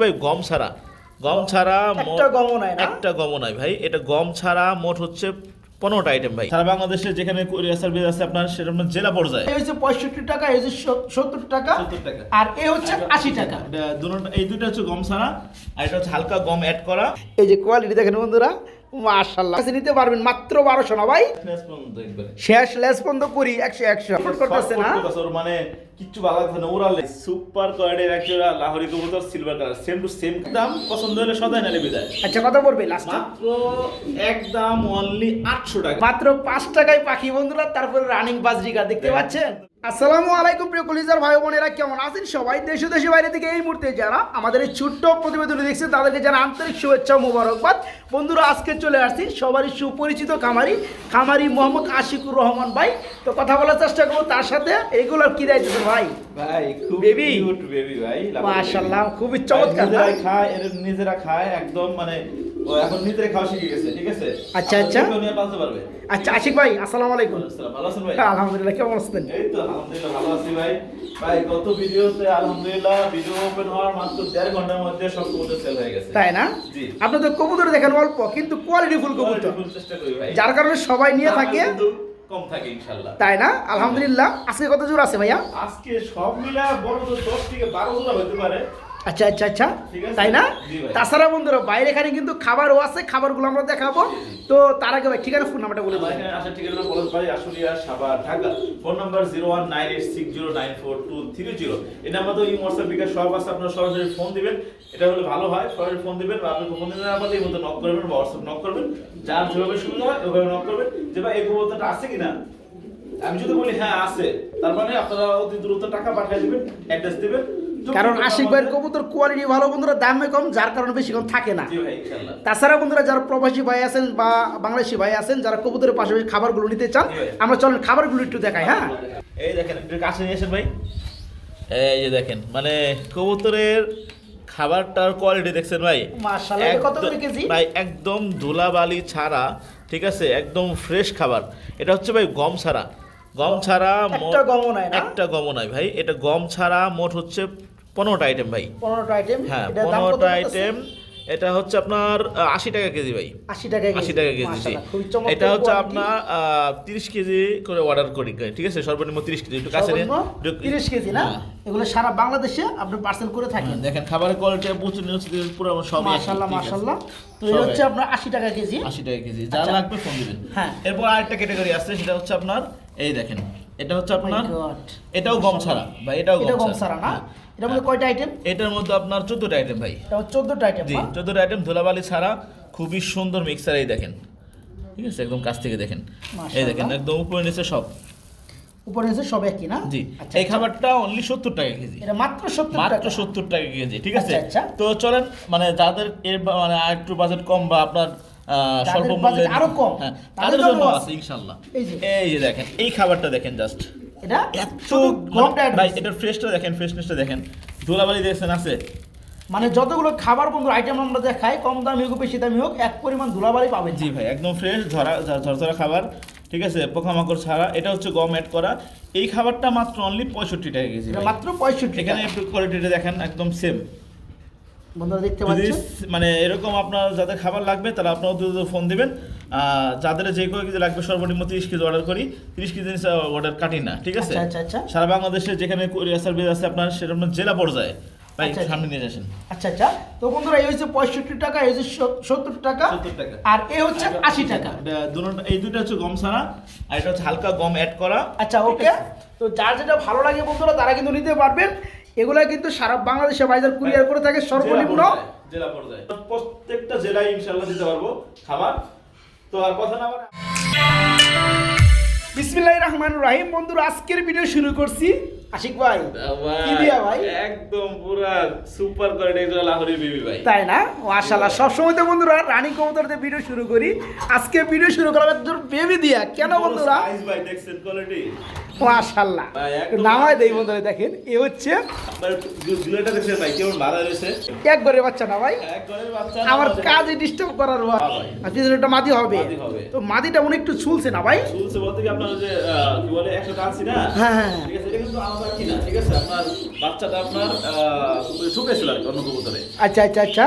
ভাই গম ছাড়া। গম ছাড়া একটা গমও নাই না? একটা গমও নাই ভাই। এটা গম ছাড়া মোট হচ্ছে পনেরোটা আইটেম ভাই। সারা বাংলাদেশে যেখানে কোরিয়ার সার্ভিস আছে আপনার সেটা আপনার জেলা পর্যায়ে। এই হচ্ছে পঁয়ষট্টি টাকা এই হচ্ছে সত্তর টাকা 70 টাকা। আর এ হচ্ছে আশি টাকা। দুটো- এই দুটো হচ্ছে গম ছাড়া আর এটা হচ্ছে হালকা গম অ্যাড করা। এই যে কোয়ালিটি দেখেন বন্ধুরা মাশাল্লাহ নিতে পারবেন মাত্র বারোশো না ভাই? শেষ। লেস বন্ধ করি একশো একশো। করতেছে না? মানে কিচ্ছু বাধা ওরা সুপার কোয়ালিটির একটা লাহোরি কবুতর silver colour same to same দাম পছন্দ হলে সদাই নালে বিদায়। আচ্ছা কথা বলবে লাস্ট মাত্র একদম অনলি আটশো টাকা। মাত্র পাঁচ টাকায় পাখি বন্ধুরা তারপরে রানিং বাজরিকা দেখতে পাচ্ছেন? আসসালামু আলাইকুম প্রিয় কলিজার ভাই বোনেরা কেমন আছেন সবাই? দেশ ও দেশের বাইরে থেকে এই মুহূর্তে যারা আমাদের এই ছোট্ট প্রতিবেদন দেখছে তাদেরকে যারা আন্তরিক শুভেচ্ছা মুবারকবাদ। বন্ধুরা আজকে চলে আসছি সবারই সুপরিচিত খামারি খামারি মোহাম্মদ আশিকুর রহমান ভাই। তো কথা বলার চেষ্টা করব তার সাথে এগুলোর কি দায়িত্ব ভাই? ভাই খুব Baby? বেবি ভাই মাশাআল্লাহ খুবই চমৎকার? খায় নিজেরা খায় একদম মানে ও এখন নিজেরাই খাওয়া শিখে গেছে ঠিক আছে? আচ্ছা, আচ্ছা। পারবে। আচ্ছা আশিক ভাই আসসালামু আলাইকুম। ভালো আছেন ভাই? আলহামদুলিল্লাহ কেমন আছেন? এই তো আলহামদুলিল্লাহ ভালো আছি ভাই। ভাই গত ভিডিওতে আলহামদুলিল্লাহ ভিডিও ওপেন হওয়ার মাত্র দেড় ঘণ্টার মধ্যে সব কবুতর সেল হয়ে গেছে। তাই না? আপনাদের কবুতর দেখেন অল্প কিন্তু কোয়ালিটি ফুল কবুতর। চেষ্টা করি ভাই। যার কারণে সবাই নিয়ে থাকে। কম থাকে ইনশাআল্লাহ। তাই না? আলহামদুলিল্লাহ। আজকে কত জোর আছে ভাইয়া? আজকে সব মিলা বড় তো 10 থেকে 12 জোড়া হতে পারে। আচ্ছা আচ্ছা আচ্ছা। তাই না? তাছাড়া বন্ধুরা বাইরে এখানে কিন্তু খাবারও আছে খাবারগুলো আমরা দেখাবো। তো তার আগে ভাই ঠিকানা ফোন নাম্বারটা বলে দেবেন। আসার ঠিকানা পলাশ ভাই Ashulia Savar Dhaka. Phone number zero one nine eight six zero nine four two three zero এই নাম্বার তো এই হোয়াটসঅ্যাপ বিকাশ সব আছে আপনারা সরাসরি ফোন দিবেন। এটা হলে ভালো হয় সরাসরি ফোন দিবেন বা আপনি ফোন দিবেন পারলে এই মতো নক করবেন বা হোয়াটসঅ্যাপ নক করবেন। যার যেভাবে সুবিধা হয় ওইভাবে নক করবেন। যে ভাই এই কবুতরটা আছে কিনা? আমি যদি বলি হ্যাঁ আছে। তার মানে আপনারা অতি দ্রুত টাকা পাঠিয়ে দিবেন অ্যাড্রেস দিবেন। কারণ আশিক ভাইয়ের কবুতর কোয়ালিটি ভালো বন্ধুরা দামে কম যার কারণে বেশিক্ষণ থাকে না। তাছাড়া বন্ধুরা যারা প্রবাসী ভাই আছেন বা বাংলাদেশি ভাই আছেন যারা কবুতরের পাশাপাশি খাবারগুলো নিতে চান আমরা চলেন খাবারগুলো একটু দেখাই হ্যাঁ? এই দেখেন একটু কাছে নিয়ে আসেন ভাই। এই যে দেখেন মানে কবুতরের খাবারটার কোয়ালিটি দেখছেন ভাই? ভাই একদম ধুলাবালি ছাড়া ঠিক আছে একদম ফ্রেশ খাবার। এটা হচ্ছে ভাই গম ছাড়া। গম ছাড়া একটা গমও নাই ভাই। এটা গম ছাড়া মোট হচ্ছে পনেরোটা আইটেম ভাই। পনেরোটা আইটেম হ্যাঁ পনেরোটা আইটেম এটা হচ্ছে আপনার আশি টাকা কেজি ভাই। আশি টাকা আশি টাকা কেজি এটা হচ্ছে আপনার তিরিশ কেজি করে অর্ডার করি ঠিক আছে? সর্বনিম্ন তিরিশ কেজি একটু কাছে 30 কেজি না? হ্যাঁ। এগুলো সারা বাংলাদেশে আপনি পার্সেল করে থাকেন। দেখেন খাবারের কোয়ালিটি প্রচুর পুরো সব তো সবাই। হচ্ছে আপনার আশি টাকা কেজি। আশি টাকা কেজি যা আচ্ছা। লাগবে ফোন দিবেন। হ্যাঁ। এরপর আরেকটা ক্যাটাগরি আছে সেটা হচ্ছে আপনার এই দেখেন এটা হচ্ছে আপনার এটাও গম ছাড়া ভাই এটাও এটা গম গম ছাড়া না? হ্যাঁ। এটার মধ্যে কয়টা আইটেম এটার মধ্যে আপনার চোদ্দটা আইটেম ভাই। চোদ্দটা আইটেম জি চোদ্দটা আইটেম ধুলাবালি ছাড়া খুবই সুন্দর মিক্সার এই দেখেন। ঠিক আছে একদম কাছ থেকে দেখেন। এই দেখেন একদম উপরে নিচে সব। উপরে নিচে সব একই না? জি আচ্ছা এই আচ্ছা। খাবারটা অনলি সত্তর টাকা কেজি। এটা মাত্র সত্তর মাত্র টাকা। সত্তর টাকা কেজি ঠিক আছে? আচ্ছা। তো চলেন মানে যাদের এর মানে আর একটু বাজেট কম বা আপনার স্বল্প মূল্যে আরও কম, হ্যাঁ, তাদের জন্য আছে। আছে। ইনশাআল্লাহ। এই যে। এই যে দেখেন এই খাবারটা দেখেন জাস্ট এটা এত মানে- ভাই এটার ফ্রেশটা দেখেন ফ্রেশনেসটা দেখেন। ধুলাবালি দেখছেন আছে? মানে যতগুলো খাবার বন্ধু আইটেম আমরা দেখাই কম দামি হোক বেশি দামি হোক এক পরিমাণ ধুলাবাড়ি পাবেন। জি ভাই একদম ফ্রেশ ঝরা ঝরঝরা খাবার ঠিক আছে? পোকামাকড় ছাড়া এটা হচ্ছে গম অ্যাড করা। এই খাবারটা মাত্র অনলি পঁয়ষট্টি টাকা কেজি এটা মাত্র পঁয়ষট্টি এখানে একটু কোয়ালিটিটা দেখেন একদম সেম বন্ধুরা দেখতে পাচ্ছেন? মানে এরকম আপনার যাদের খাবার লাগবে তাহলে আপনারা দ্রুত ফোন দিবেন। যাদের যে কোনো কিছু লাগবে সর্বনিম্ন তিরিশ কেজি অর্ডার করি। তিরিশ কেজি জিনিস অর্ডার কাটি না ঠিক আছে? আচ্ছা আচ্ছা আচ্ছা। সারা বাংলাদেশে যেখানে কোরিয়ার সার্ভিস আছে আপনার সেটা আপনার জেলা পর্যায়ে। ভাই সামনে নিয়ে আসেন। আচ্ছা আচ্ছা। তো বন্ধুরা এই হচ্ছে পঁয়ষট্টি টাকা এই হচ্ছে সত্তর টাকা। টাকা। আর এ হচ্ছে আশি টাকা। এই দুটো হচ্ছে গম ছাড়া আর এটা হচ্ছে হালকা গম অ্যাড করা। আচ্ছা ওকে তো যার যেটা ভালো লাগে বন্ধুরা তারা কিন্তু নিতে পারবেন। এগুলা কিন্তু সারা বাংলাদেশে বাইজার কুরিয়ার করে থাকে সর্বনিম্ন জেলা পর্যায়ে, প্রত্যেকটা জেলায় ইনশাআল্লাহ দিতে পারব খাবার। তো আর কথা না বিসমিল্লাহির রহমান রাহিম। বন্ধুরা আজকের ভিডিও শুরু করছি। আশিক ভাই কি দিয়া ভাই? একদম পুরা সুপার কোয়ালিটি লাহোরি বিবি ভাই। তাই না? মাশাআল্লাহ। সবসময় তো বন্ধুরা রানী কবুতরতে ভিডিও শুরু করি। আজকে ভিডিও শুরু বেবি দিয়া কেন বন্ধুরা? সাইজ ভাই দেখছেন কোয়ালিটি মাশাআল্লাহ। নামায় দেই বন্ধুরা দেখেন এ হচ্ছে দেখছেন ভাই কেমন ভাড়া রয়েছে একবারে বাচ্চা না ভাই? একবারে বাচ্চা আমার কাজে ডিস্টার্ব করার হ্যাঁ। আর পিছনেটা মাদি হবে। তো মাদিটা মনে একটু না ভাই? চুলছে বলতে কি আপনার যে কি বলে একশো টানছি না? হ্যাঁ, হ্যাঁ। ঠিক আছে কিন্তু পাখি না ঠিক আছে? আপনার বাচ্চাটা আপনার ঢুকেছিল আর কি অন্য কবুতরে। আচ্ছা আচ্ছা আচ্ছা।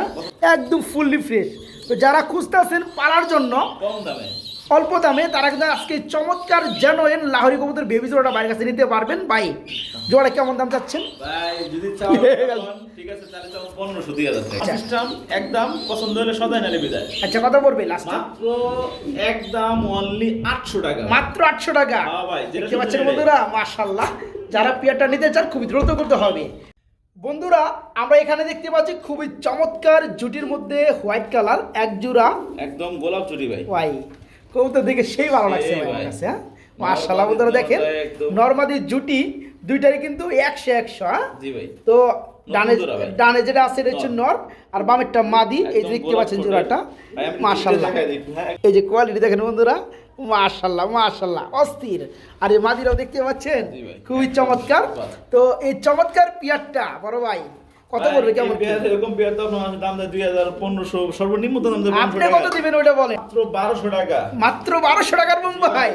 একদম ফুললি ফ্রেশ তো যারা খুঁজতেছেন পালার জন্য কম দামে। অল্প দামে তারা কিন্তু আজকে চমৎকার জেনুইন লাহোরি কবুতর বেবি জোড়াটা বাইরের কাছে নিতে পারবেন। ভাই জোড়া কেমন দাম চাচ্ছেন? ভাই যদি চাও ঠিক আছে। তাহলে চাও পনেরোশো দুই হাজার সিস্টেম একদম পছন্দ হলে সদাই নালে বিদায়। আচ্ছা কত পড়বে লাস্ট মাত্র একদম অনলি আটশো টাকা। মাত্র আটশো টাকা। হ্যাঁ ভাই, দেখতে পাচ্ছেন বন্ধুরা যারা পেয়ারটা নিতে চান খুবই দ্রুত করতে হবে। বন্ধুরা আমরা এখানে দেখতে পাচ্ছি খুবই চমৎকার জুটির মধ্যে হোয়াইট কালার এক জোড়া। একদম গোলাপ চুরি ভাই। ওয়াই কবুতর দেখে সেই ভালো লাগছে আমার কাছে হ্যাঁ? মাশাল্লাহ বন্ধুরা দেখেন। নর্মাদি জুটি দুইটারই কিন্তু একশো একশো হ্যাঁ? জি ভাই। তো ডানে ডানে যেটা আছে এটা হচ্ছে নর আর বামেরটা মাদি এই যে দেখতে পাচ্ছেন। জোড়াটা ভাই, একটু, হ্যাঁ। এই যে কোয়ালিটি দেখেন বন্ধুরা মাশাল্লাহ মাশাল্লাহ। অস্থির। আর এই মাদিরাও দেখতে পাচ্ছেন? খুবই চমৎকার। তো এই চমৎকার পিয়ারটা বড় ভাই কত এই কেমন? এরকম পেয়ার তো আপনার দাম দেয় দুই হাজার পনেরোশো সর্বনিম্ন দাম দেয় আপনি কত দিবেন বলেন? মাত্র বারোশো টাকা। মাত্র বারোশো টাকার মুম্বাই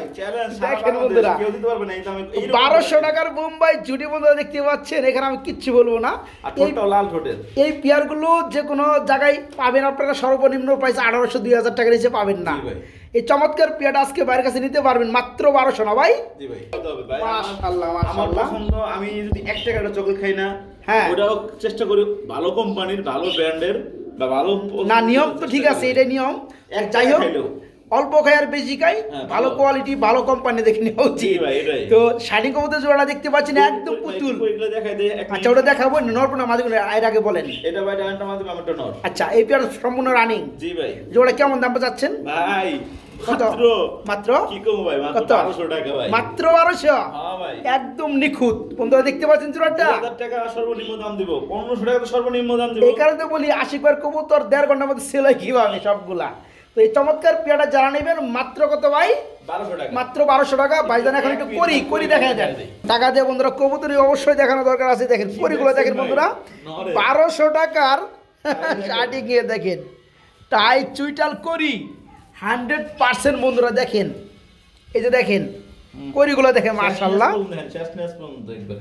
দেখেন বন্ধুরা। কেউ দিতে পারবে না এই দামে এইরকম বারোশো টাকার মুম্বাই জুটি বন্ধুরা দেখতে পাচ্ছেন এখানে আমি কিচ্ছু বলব না। এই ঠোঁটটাও লাল ঠোঁটের। এই পেয়ারগুলো যে কোনো জায়গায় পাবেন আপনারা সর্বনিম্ন প্রাইস আঠারোশো দুই হাজার টাকার নিচে পাবেন না। এই চমৎকার পেয়াটা আজকে বাইরের কাছে নিতে পারবেন মাত্র বারোশো না ভাই আমার-। পছন্দ আমি যদি এক টাকাটা চকলেট খাই না হ্যাঁ। ওটাও চেষ্টা করি ভালো কোম্পানির ভালো ব্র্যান্ডের বা ভালো না নিয়ম তো ঠিক আছে এটাই নিয়ম এক যাই হোক। অল্প খাই আর বেশি খাই হ্যাঁ, ভালো। কোয়ালিটি ভালো কোম্পানি দেখে নেওয়া উচিত। তো শাড়ি কবুতর দেখতে পাচ্ছেন একদম পুতুল। আচ্ছা ওটা দেখাবো মাঝে এর আগে বলেন। এটা ভাই ডানটা আমারটা নর আচ্ছা এই পেয়ার সম্পূর্ণ রানিং জি ভাই। জোড়া কেমন দাম চাচ্ছেন? ভাই মাত্র। কত? বারোশো মাত্র বারোশো? হ্যাঁ একদম নিখুঁত। বন্ধুরা দেখতে পাচ্ছেন জোড়াটা? দুই সর্বনিম্ন দাম দিব। পনেরোশো টাকা তো সর্বনিম্ন দাম দিব। এই কারণে বলি কবুতর দেড় ঘণ্টার মধ্যে সেল হয় কীভাবে সবগুলা? তো এই চমৎকার পেয়ারটা যারা নেবেন মাত্র কত ভাই? মাত্র বারোশো টাকা। ভাইজান এখন একটু করি করি দেখা যায় টাকা দিয়ে বন্ধুরা কবুতরি অবশ্যই দেখানো দরকার আছে। দেখেন করিগুলো দেখেন বন্ধুরা। বারোশো টাকার শার্টি গিয়ে দেখেন। টাই চুইটাল করি। হান্ড্রেড পার্সেন্ট বন্ধুরা দেখেন। এই যে দেখেন করিগুলো দেখেন মার্শাল্লাহ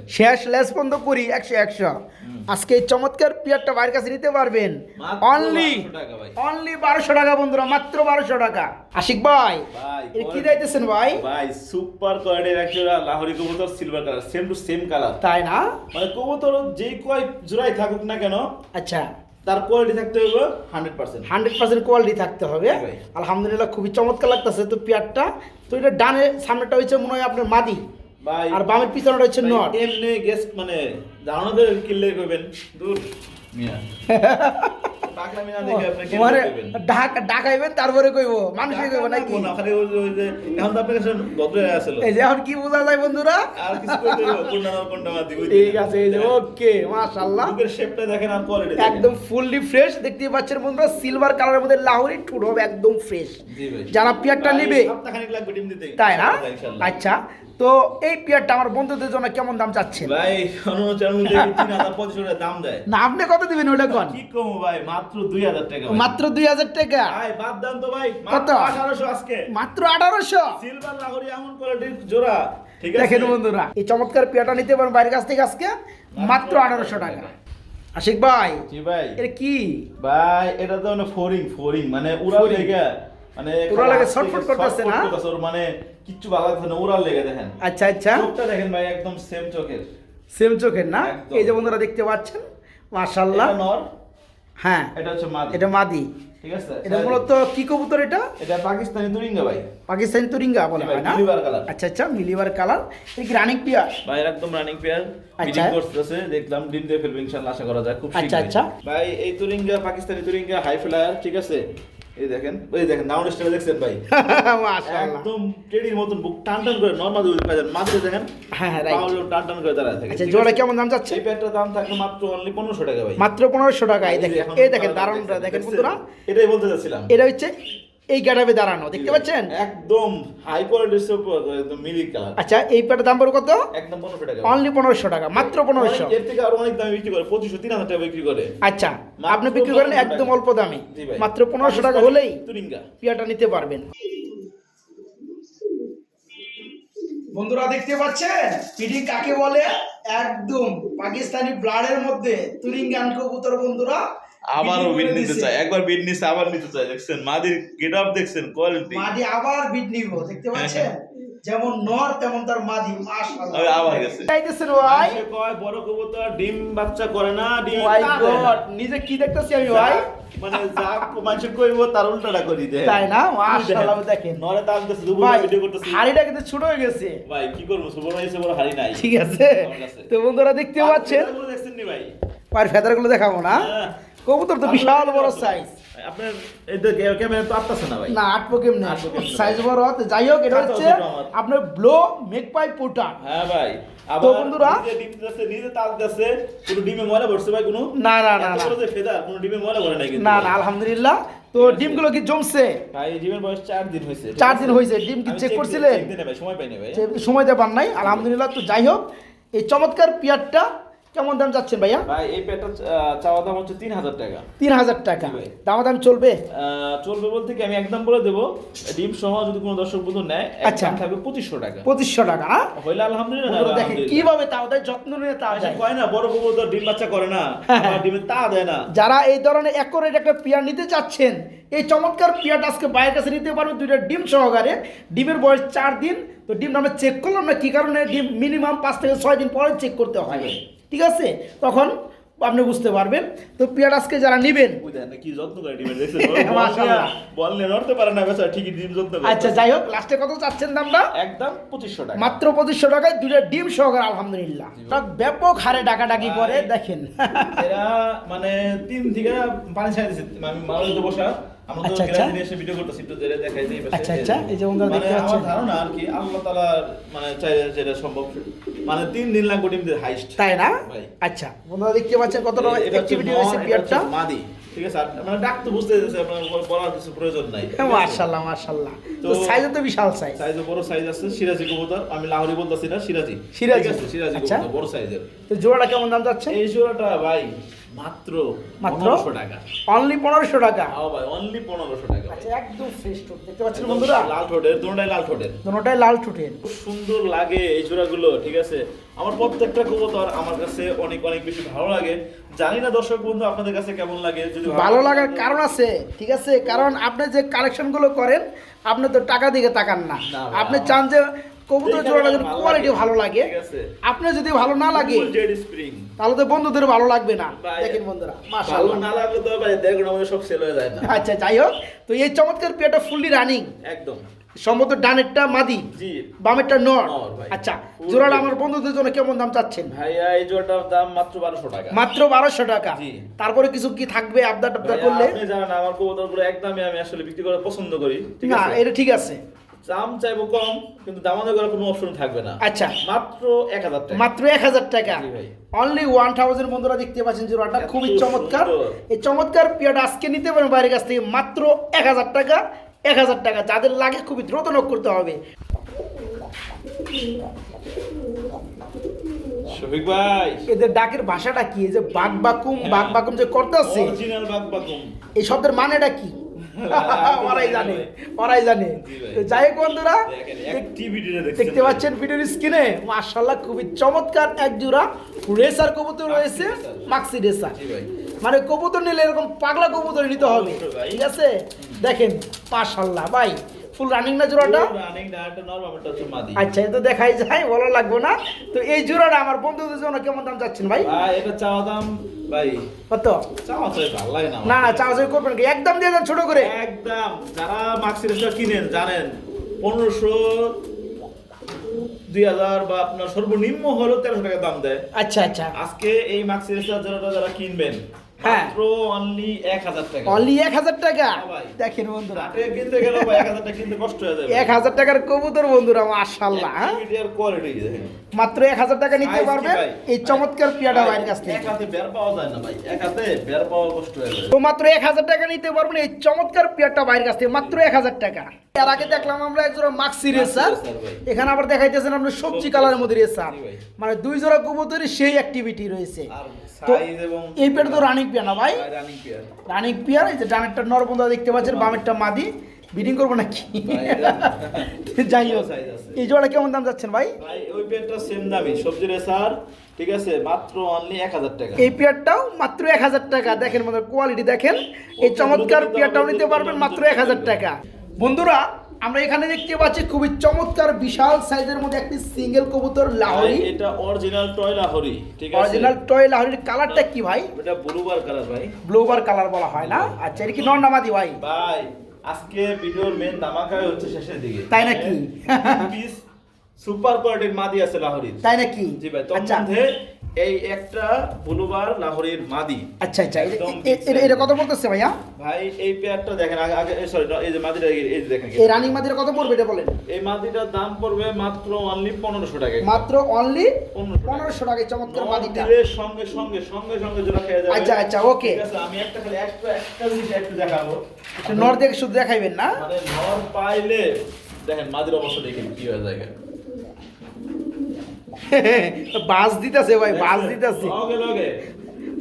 শেষ লেস পর্যন্ত করি একশো একশো। আজকে এই চমৎকার পিয়ারটা বাইরের কাছে নিতে পারবেন। অনলি 1200 টাকা ভাই। অনলি বারোশো টাকা বন্ধুরা মাত্র বারোশো টাকা। আশিক ভাই ভাই, কি কোয়ালিটি- ভাই? ভাই সুপার কোয়ালিটির একটা লাহোরি কবুতর silver colour same to same colour তাই না? মানে কবুতর যেই কয় জোড়াই থাকুক না কেন আচ্ছা। তার কোয়ালিটি থাকতে হবে hundred percent hundred percent quality থাকতে হবে। আলহামদুলিল্লাহ খুবই চমৎকার লাগতেছে তো পেয়ারটা। তো এটা ডানে সামনেটা হচ্ছে মনে হয় আপনার মাদি। ভাই আর বামের পিছনেটা হচ্ছে নট। এমনি গেস্ট মানে ধারণা করে কিনলে করবেন দূর। মিয়া। পাগলা মিয়া দেখে আপনি কিনলে মানে ডাকাইবেন তারপরে কইবো মানুষই কইবো নাকি? না, খালি ওই যে- এখন তো আপনার কাছে ভদ্র আসলো। এই যে এখন কি বোঝা যায় বন্ধুরা? আর কিছু করতে কোনটা নর কোনটা মাদি বুঝলি ঠিক আছে এই যে ওকে মাশাআল্লাহ। বুকের শেপটা দেখেন আর কোয়ালিটি একদম ফুললি ফ্রেশ দেখতে পাচ্ছেন বন্ধুরা সিলভার কালারের মধ্যে লাহোরি ঠুট হবে একদম ফ্রেশ যারা পেয়ারটা নিবে সপ্তাহখানেক লাগবে ডিম দিতে। তাই না? আচ্ছা তো এই পেয়ারটা আমার বন্ধুদের জন্য কেমন দাম চাচ্ছেন? ভাই হাজার দাম দেয়। না আপনি কত দিবেন ওটা কোন? কি কম ভাই মাত্র দুই হাজার টাকা মাত্র দুই হাজার টাকা? ভাই বাদ দেন তো ভাই কত? মাত্র আঠারোশো আজকে। মাত্র আঠারোশো? সিলভার লাহোরি এমন কোয়ালিটির জোড়া ঠিক আছে? দেখেন বন্ধুরা এই চমৎকার পেয়ারটা নিতে পারেন বাইরের কাছ থেকে আজকে মাত্র আঠারোশো টাকা। আশিক ভাই জি ভাই। এটা কি? ভাই এটা তো মানে ফোরিং ফোরিং মানে উড়াল। লেগে মানে উড়াল লেগে খালি ছটফট করতেছে না? মানে কিচ্ছু ভালো লাগছে না উড়াল লেগে দেখেন। আচ্ছা আচ্ছা। চোখটা দেখেন ভাই একদম সেম চোখের। সেম চোখের না? এই যে বন্ধুরা দেখতে পাচ্ছেন মাশাল্লাহ এটা নর হ্যাঁ। এটা হচ্ছে মাদি। এটা মাদি। ঠিক আছে? এটা মূলত কি কবুতর এটা? এটা পাকিস্তানি তুরিঙ্গা ভাই। পাকিস্তানি তুরিঙ্গা বলে ভাই, হয় না? মিলিবার কালার। আচ্ছা আচ্ছা মিলিবার কালার। এই কি রানিং পিয়ার ভাই একদম রানিং পেয়ার আচ্ছা। করতেছে দেখলাম ডিম দিয়ে ফেলবে ইনশাআল্লাহ আশা করা যায়। খুব আচ্ছা, আচ্ছা। ভাই এই তুরিঙ্গা পাকিস্তানি তুরিঙ্গা হাই ফ্লায়ার ঠিক আছে? এই দেখেন এই দেখেন নাউন স্টার দেখছেন ভাই? একদম টেডির মতন বুক টান টান করে নর্মাল দুধ পাওয়া মাঝে দেখেন হ্যাঁ হ্যাঁ রাইট টান টান করে দাঁড়ায় থাকে। আচ্ছা জোড়া কেমন দাম যাচ্ছে এই প্যান্টটার দাম থাকবে মাত্র অনলি পনেরোশো টাকা ভাই। মাত্র পনেরোশো টাকা এই দেখেন। এই দেখেন দারুণটা। দেখেন বন্ধুরা। এটাই বলতে চাচ্ছিলাম। এটা হচ্ছে এই গ্যাটাবে দাঁড়ানো দেখতে পাচ্ছেন? একদম হাই কোয়ালিটির সুপার একদম মিলি কালার আচ্ছা এই প্যাটের দাম পড়বে কত? একদম পনেরোশো টাকা। অনলি পনেরোশো টাকা মাত্র পনেরোশো। অনেক- এর থেকে আরও অনেক দামে বিক্রি করে পঁচিশশো তিন হাজার টাকা বিক্রি করে। আচ্ছা আপনি বিক্রি করেন একদম অল্প দামে। মাত্র পনেরোশো টাকা হলেই তুরিঙ্গা। পিয়াটা নিতে পারবেন। বন্ধুরা দেখতে পাচ্ছেন? পিডি কাকে বলে? একদম পাকিস্তানি ব্লাডের মধ্যে তুরিঙ্গান কবুতর বন্ধুরা। আবারও বিট নিতে। চাই। একবার বিট নিছে আবার নিতে চাই। দেখছেন মাদির গেট আপ দেখছেন কোয়ালিটি মাদি আবার বিট নিব দেখতে পাচ্ছেন? যেমন নর তেমন তার মাদি। মাশাআল্লাহ। আবার গেছে। চাইতেছেন ভাই। কয় বড় কবুতর ডিম বাচ্চা করে না ডিম মাই। গড নিজে কি দেখতেছি আমি ভাই? মানে যা মানুষ কইব তার উল্টাটা করি দে তাই না? মাশাআল্লাহ দেখেন। নরে তাল দিতেছে দুপুরে ভিডিও করতেছি। হাড়িটা কিন্তু ছোট হয়ে গেছে। ভাই কি করব? বড় হারি নাই। ঠিক আছে। তো বন্ধুরা দেখতে পাচ্ছেন। দেখছেন নি ভাই? আর ফেদারগুলো দেখাবো না। হ্যাঁ। কবুতর তো বিশাল বড় সাইজ আপনার এই তো ক্যামেরা তো আটতাছে না ভাই। না কেমনে? সাইজ বড় তো যাই হোক এটা হচ্ছে আপনার ব্লো হ্যাঁ ভাই তো বন্ধুরা- ডিম দিতেছে নিজে তাল দিতেছে কোনো ডিমে ময়লা ভরছে ভাই কোনো না না না না। যে কোনো ডিমে ময়লা ভরে নাই কিন্তু না না আলহামদুলিল্লাহ। তো ডিমগুলো কি জমছে? ভাই ডিমের বয়স চার দিন হয়েছে। চার দিন হয়েছে। ডিম কি চেক করছিলেন? না সময় পাইনি ভাই। সময় দেবার নাই। আলহামদুলিল্লাহ। তো যাই হোক এই চমৎকার পিয়ারটা কেমন দাম যাচ্ছেন ভাইয়া? ভাই এই পেটা চাওয়া দাম হচ্ছে তিন হাজার টাকা। তিন হাজার টাকা। দামাদাম চলবে? চলবে বলতে কি আমি একদম বলে দেবো ডিম সহ যদি কোনো দর্শক বন্ধু নেয় আচ্ছা। থাকবে পঁচিশশো টাকা। পঁচিশশো টাকা হইলে আলহামদুলিল্লাহ দেখেন কীভাবে তাও দেয় যত্ন নিয়ে তা আচ্ছা, দেয়। কয় না বড় বড় তো ডিম বাচ্চা করে না হ্যাঁ, ডিমের তা দেয় না। যারা এই ধরনের একরেট একটা পিয়ার নিতে চাচ্ছেন এই চমৎকার পিয়ারটা আজকে বাইরের কাছে নিতে পারবে দুইটা ডিম সহকারে। ডিমের বয়স চার দিন তো ডিম আমরা চেক করলাম না কি কারণে ডিম মিনিমাম পাঁচ থেকে ছয় দিন পরে চেক করতে হয় ঠিক আছে? তখন আপনি বুঝতে পারবেন। তো পিয়ার আজকে যারা নেবেন ওই দেখেন না কি যত্ন করে ডিমের দেখছেন? মাশাআল্লাহ। বল নিয়ে নড়তে পারে না বেচারা ঠিকই ডিম যত্ন করে। আচ্ছা যাই হোক লাস্টে কত চাচ্ছেন দামটা? একদম পঁচিশশো টাকা। মাত্র পঁচিশশো টাকায় দুইটা ডিম সহকারে আলহামদুলিল্লাহ। তা ব্যাপক হারে ডাকাডাকি করে দেখেন। এরা মানে তিন থেকে পানি ছাড়া দিচ্ছে আমি মালদা বসা আচ্ছা, আচ্ছা। ভিডিও করতেছি একটু দেখাই। আচ্ছা, আচ্ছা, এই যে বন্ধুরা মানে দেখতে আমার পাচ্ছেন। ধারণা আর কি আল্লাহ তাআলার মানে চাইলে যেটা সম্ভব। মানে তিন দিন লাগবে ডিমদের হাইস্ট। তাই না। আচ্ছা বন্ধুরা দেখতে পাচ্ছেন কত অ্যাক্টিভিটি হয়েছে পিয়ারটা মাদি ঠিক আছে? মানে ডাক তো বুঝতে যাচ্ছে আপনার বলার কিছু প্রয়োজন নাই। মার্শাল্লাহ মার্শাল্লাহ তো সাইজ তো বিশাল সাইজ সাইজ বড় সাইজ আছে সিরাজি কবুতর। আমি লাহোরি বলতাছি না সিরাজি। সিরাজি। সিরাজি আচ্ছা। কবুতর বড় সাইজের তো জোড়াটা কেমন দাম যাচ্ছে? এই জোড়াটা ভাই মাত্র মাত্র? টাকা। অনলি পনেরোশো টাকা? ভাই অনলি পনেরোশো টাকা আচ্ছা একদম ফ্রেশ দেখতে পাচ্ছেন বন্ধুরা? লাল ঠোঁটের দুটোটাই লাল ঠোঁটের। দুটোটাই লাল ঠোঁটের। খুব সুন্দর লাগে এই জোড়াগুলো ঠিক আছে? আমার প্রত্যেকটা কবুতর আমার কাছে অনেক অনেক বেশি ভালো লাগে। জানি না দর্শক বন্ধু আপনাদের কাছে কেমন লাগে? যদি ভালো লাগার কারণ আছে ঠিক আছে? কারণ আপনি যে কালেকশনগুলো করেন আপনি তো টাকা দিকে তাকান না, আপনি চান যে কবুতর জোড়াটা যদি কোয়ালিটি ভালো লাগে যদি ভালো না লাগে। তাহলে তো বন্ধুদের ভালো লাগবে না। দেখেন বন্ধুরা মাশাআল্লাহ। না লাগলে তো ভাই সব সেল হয়ে যায় না। আচ্ছা যাই হোক তো এই চমৎকার ফুললি রানিং একদম। সম্ভবত ডানেরটা মাদি বামেরটা নর। আচ্ছা জোড়াটা আমার বন্ধুদের জন্য কেমন দাম চাচ্ছেন? ভাইয়া এই জোড়াটার দাম মাত্র বারোশো টাকা। মাত্র বারোশো টাকা। তারপরে কিছু কি থাকবে আবদার টাবদার করলে? আপনি জানেন আমার কবুতরগুলো একদমই আমি আসলে বিক্রি করে পছন্দ করি। ঠিক না এটা ঠিক আছে। দাম চাইব কম কিন্তু দামাদা করার কোনো অপশন থাকবে না। আচ্ছা। মাত্র এক হাজার টাকা। মাত্র এক হাজার টাকা। অনলি ওয়ান থাউজেন্ড বন্ধুরা দেখতে পাচ্ছেন জোড়াটা এত খুবই চমৎকার। এই চমৎকার পিয়াটা আজকে নিতে পারেন বাইরের কাছ থেকে মাত্র এক হাজার টাকা এক হাজার টাকা। যাদের লাগে খুবই দ্রুত নক করতে হবে। শফিক ভাই। এদের ডাকের ভাষাটা কি? এই যে বাঘ বাকুম বাঘ বাকুম যে করতেছে। অরিজিনাল বাকুম এই শব্দের মানেটা কি? ওরাই জানে ওরাই জানে। তো যাই হোক বন্ধুরা দেখতে পাচ্ছেন ভিডিওর স্ক্রিনে মার্শাল্লাহ খুবই চমৎকার এক জোড়া রেসার কবুতর রয়েছে মাক্সি রেসার। মানে কবুতর নিলে এরকম পাগলা কবুতর নিতে হবে ঠিক আছে? দেখেন মার্শাল্লাহ ভাই। ফুল রানিং না জোড়াটা? আচ্ছা এটা দেখাই যায় বলা লাগবে না। তো এই জোড়াটা আমার বন্ধুদের জন্য কেমন দাম চাচ্ছেন ভাই? এটা চাওয়া দাম ভাই কত? চাওয়া চাই ভালো লাগে না না না চাওয়া চাওয়ি করবেন কি? একদম দিয়ে দেন ছোট করে। একদম যারা কিনেন জানেন পনেরোশো দুই হাজার বা আপনার সর্বনিম্ন হলো তেরোশো টাকা দাম দেয়। আচ্ছা আচ্ছা। আজকে এই মাক্সিরেসটা যারা যারা কিনবেন। মাত্র অনলি এক হাজার টাকা। অনলি এক হাজার টাকা? হ্যাঁ দেখেন বন্ধুরা। কিনতে গেলে ভাই এক হাজার টাকা কিনতে কষ্ট হয়ে যাবে। এক হাজার টাকার কবুতর বন্ধুরা মাশাআল্লাহ দেখেন। মাত্র হাজার টাকা নিতে পারবেন? এই চমৎকার পিয়াটা ভাই, কাছ থেকে। এক হাতে বের পাওয়া যায় না ভাই এক হাতে বের পাওয়া কষ্ট হয়ে যায় তো মাত্র এক হাজার টাকা নিতে পারবেন এই চমৎকার কাছ থেকে মাত্র এক হাজার টাকা। এর আগে দেখলাম আমরা এক জোড়া মাক্সি রেসার। এখানে আবার দেখাইতেছেন সবজি কালারের মধ্যে রেসার। মানে দুই জোড়া কবুতরের সেই অ্যাক্টিভিটি রয়েছে। তো এই পেয়ার তো রানিং পেয়ার না ভাই? রানিং পেয়ার এই যে ডানেরটা নরবন্ধা দেখতে পাচ্ছেন বামেরটা মাদি। বিডিং করব নাকি? যাই হোক এই জোড়া কেমন দাম যাচ্ছেন ভাই? ওই পেয়ারটা সেম সবজি রেসার ঠিক আছে মাত্র অনলি এক হাজার টাকা। এই পেয়ারটাও মাত্র এক হাজার টাকা। দেখেন মানে কোয়ালিটি দেখেন। এই চমৎকার পেয়ারটাও নিতে পারবেন মাত্র এক হাজার টাকা। বন্ধুরা আমরা এখানে দেখতে পাচ্ছি খুবই চমৎকার বিশাল সাইজের মধ্যে একটি সিঙ্গেল কবুতর লাহোরি। এটা অরিজিনাল টয় লাহরি ঠিক আছে? অরিজিনাল টয় লাহোরির কালারটা কি ভাই? এটা ব্লুবার কালার ভাই। ব্লোবার কালার বলা হয় না? আচ্ছা এটা কি নন নামাদি ভাই? ভাই আজকে ভিডিওর মেন ধামাকাই হচ্ছে শেষের দিকে। তাই নাকি? পিস সুপার কোয়ালিটির মাদি আছে লাহরির। তাই নাকি? জি ভাই তোর আচ্ছা। মধ্যে এই একটা ব্লুবার লাহরির মাদি। আচ্ছা আচ্ছা এটা- কত পড়তেছে ভাইয়া? ভাই এই পেয়ারটা দেখেন আগে আগে সরি এই যে মাদিটা এই যে দেখেন। এই রানিং মাদিরা কত পড়বে এটা বলেন? এই মাদিটার দাম পড়বে মাত্র অনলি পনেরোশো টাকা মাত্র অনলি 1500 টাকা। চমৎকার মাদিটা। দিলে সঙ্গে সঙ্গে সঙ্গে সঙ্গে জোড়া খেয়ে যাবে। আচ্ছা, আচ্ছা, okay. ঠিক আছে আমি একটা খালি একটা একটা জিনিস একটু দেখাবো। নর দেখে শুধু দেখাইবেন না? মানে নর পাইলে দেখেন মাদির অবস্থা দেখেন কি হয়ে যায় বাস দিতেছে ভাই বাস দিতেছে।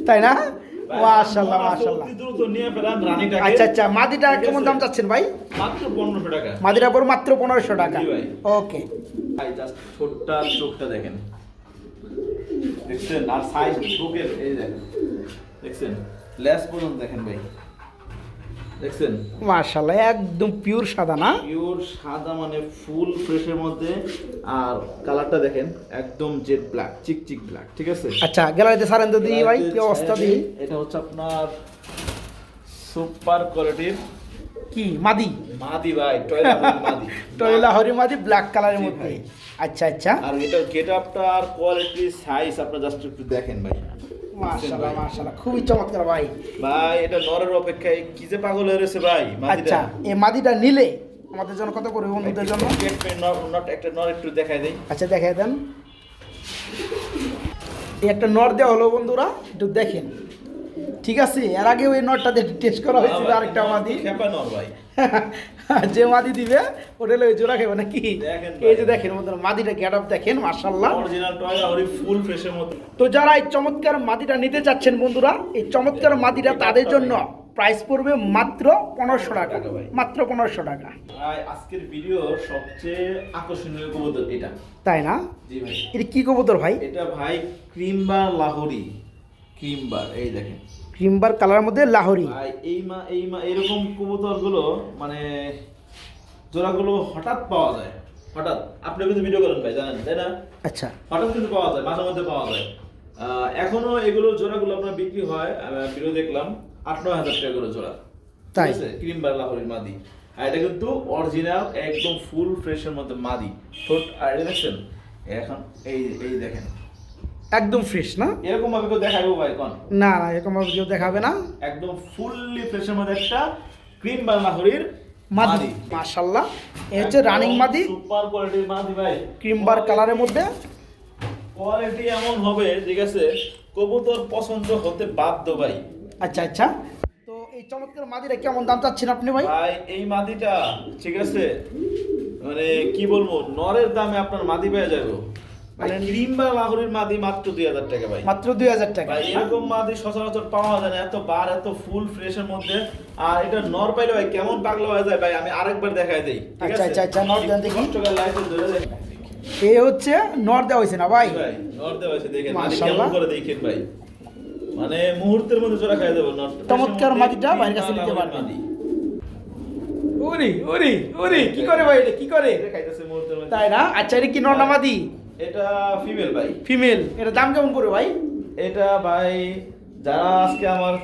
তাই না? আচ্ছা আচ্ছা মাদিটা কেমন দাম চাচ্ছেন ভাই? মাত্র টাকা। মাদিরা পর মাত্র পনেরোশো টাকা। ভাই। ওকে। ভাই জাস্ট ছোটটা চোখটা দেখেন। দেখছেন? আর সাইজ চোখের এই দেখেন দেখছেন? লেস পর্যন্ত দেখেন ভাই। দেখছেন? মাশাল্লাহ একদম পিওর সাদা না? পিওর সাদা মানে ফুল ফ্রেশের মধ্যে। আর কালারটা দেখেন একদম জেড ব্ল্যাক চিক চিক ব্ল্যাক ঠিক আছে? আচ্ছা গ্যালারিতে সারেন তো দিই ভাই কি অবস্থা দিই? এটা হচ্ছে আপনার সুপার কোয়ালিটির কি মাদি? মাদি ভাই টয়লেট মাদি। টয়লা হরি মাদি ব্ল্যাক কালারের মধ্যে। আচ্ছা আচ্ছা। আর এটার গেট আপটা আর কোয়ালিটি সাইজ আপনারা জাস্ট একটু দেখেন ভাই। মাশাল্লাহ মাশাল্লাহ খুবই চমৎকার ভাই। ভাই এটা নরের অপেক্ষায় কি যে পাগল হয়ে রয়েছে ভাই আচ্ছা এই মাদিটা নিলে আমাদের জন্য কত করে বন্ধুদের জন্য? একটা নর একটু দেখাই দেই। আচ্ছা দেখাই দেন। একটা নট দেওয়া হলো বন্ধুরা একটু দেখেন। ঠিক আছে এর আগে ওই নটটা টেস্ট করা হয়েছিল আরেকটা মাদি। খেপা নর ভাই। যে মাদি দিবে ওটা ওই জোড়া খাবে নাকি? এই যে দেখেন বন্ধুরা মাদিটা গেট আপ দেখেন মার্শাল্লাহ ফুল ফ্রেশের তো যারা এই চমৎকার মাদিটা নিতে চাচ্ছেন বন্ধুরা এই চমৎকার মাদিটা তাদের জন্য প্রাইস পড়বে মাত্র পনেরোশো টাকা মাত্র পনেরোশো টাকা। আজকের ভিডিওর সবচেয়ে আকর্ষণীয় কবুতর এটা। তাই না? এটা কি কবুতর ভাই? এটা ভাই ক্রিমবার লাহোরি। ক্রিমবার এই দেখেন। ক্রিমবার কালারের মধ্যে লাহোরি। এই মা এই মা এরকম কবুতরগুলো মানে জোড়াগুলো হঠাৎ পাওয়া যায়। হঠাৎ। আপনি কিন্তু ভিডিও করেন ভাই জানেন তাই না? আচ্ছা। হঠাৎ কিন্তু পাওয়া যায় মাঝে মধ্যে পাওয়া যায়। এখনও এগুলো জোড়াগুলো আপনার বিক্রি হয় ভিডিও দেখলাম আট নয় হাজার টাকা করে জোড়া। তাই? ক্রিম বার লাহোরির মাদি। আর এটা কিন্তু অরিজিনাল একদম ফুল ফ্রেশের মধ্যে মাদি। ঠোঁট আর এটা দেখছেন? এখন এই এই দেখেন। একদম ফ্রেশ না? এরকম ভাবে কেউ দেখাবো ভাই কোন? না না এরকম ভাবে কেউ দেখাবে না। একদম ফুললি ফ্রেশের মধ্যে একটা ক্রিম বার লাহোরির মাদি মাশাল্লাহ এই হচ্ছে রানিং মাদি। সুপার কোয়ালিটির মাদি ভাই। ক্রিমবার কালারের মধ্যে। কোয়ালিটি এমন হবে ঠিক আছে? কবুতর পছন্দ হতে বাধ্য ভাই। আচ্ছা আচ্ছা। তো এই চমৎকার মাদিটা কেমন দাম চাচ্ছেন আপনি ভাই? ভাই এই মাদিটা ঠিক আছে? মানে কি বলব নরের দামে আপনার মাদি পেয়ে যাবে। ক্রিম বা লাহোরের মাদি মাত্র দুই হাজার টাকা ভাই। মাত্র দুই হাজার টাকা। এরকম মাদি সচরাচর পাওয়া যায় না এত বার এত ফুল ফ্রেশের মধ্যে। আর এটা নর পাইলে ভাই কেমন পাগলা হয়ে যায় ভাই আমি আরেকবার দেখাই দেই আচ্ছা, আচ্ছা, আচ্ছা, নর দেন দেখি। কষ্ট ধরে দেখ এই হচ্ছে নর দেওয়া হয়েছে না ভাই? ভাই নর দেওয়া আছে দেখেন মাদি কেমন করে দেখেন ভাই। মানে মুহূর্তের মধ্যে জোড়া খাই দেবো নর চমৎকার মাদিটা বাইরের কাছে নিতে পারবেন। ওরে ওরে ওরে কি করে ভাই এটা কি করে? মুহূর্তের তাই না? আচ্ছা এটা কি নর না মাদি? এটা ফিমেল ভাই। ফিমেল এটা দাম কেমন পড়বে ভাই? এটা ভাই যারা আজকে আমার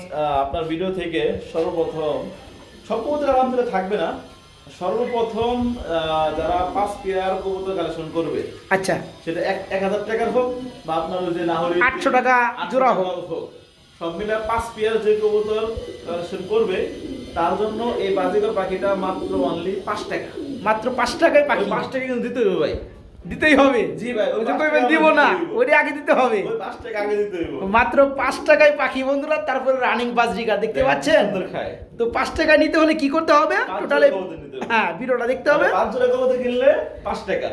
আপনার ভিডিও থেকে সর্বপ্রথম সব কবুতর আলহামদুলিল্লাহ থাকবে না সর্বপ্রথম যারা পাঁচ পেয়ার কবুতর কালেকশন করবে আচ্ছা। সেটা এক এক হাজার টাকার হোক বা আপনার যে লাহোরি 800 টাকা জোড়া হোক। সব মিলে পাঁচ পেয়ার যে কবুতর কালেকশন করবে তার জন্য এই বাজিকর পাখিটা মাত্র অনলি পাঁচ টাকা। মাত্র পাঁচ টাকায় পাখি। পাঁচ টাকা কিন্তু দিতে হবে ভাই। দিতেই হবে। জি ভাই, ওই কইবেন দিব না ওরে আগে দিতে হবে। আগে দিতে মাত্র পাঁচ টাকায় পাখি বন্ধুরা তারপরে রানিং বাজরিকা দেখতে পাচ্ছেন? তো পাঁচ টাকা নিতে হলে কি করতে হবে? টোটালে। হ্যাঁ ভিডিওটা দেখতে হবে। পাঁচ টাকা কিনলে পাঁচ টাকা।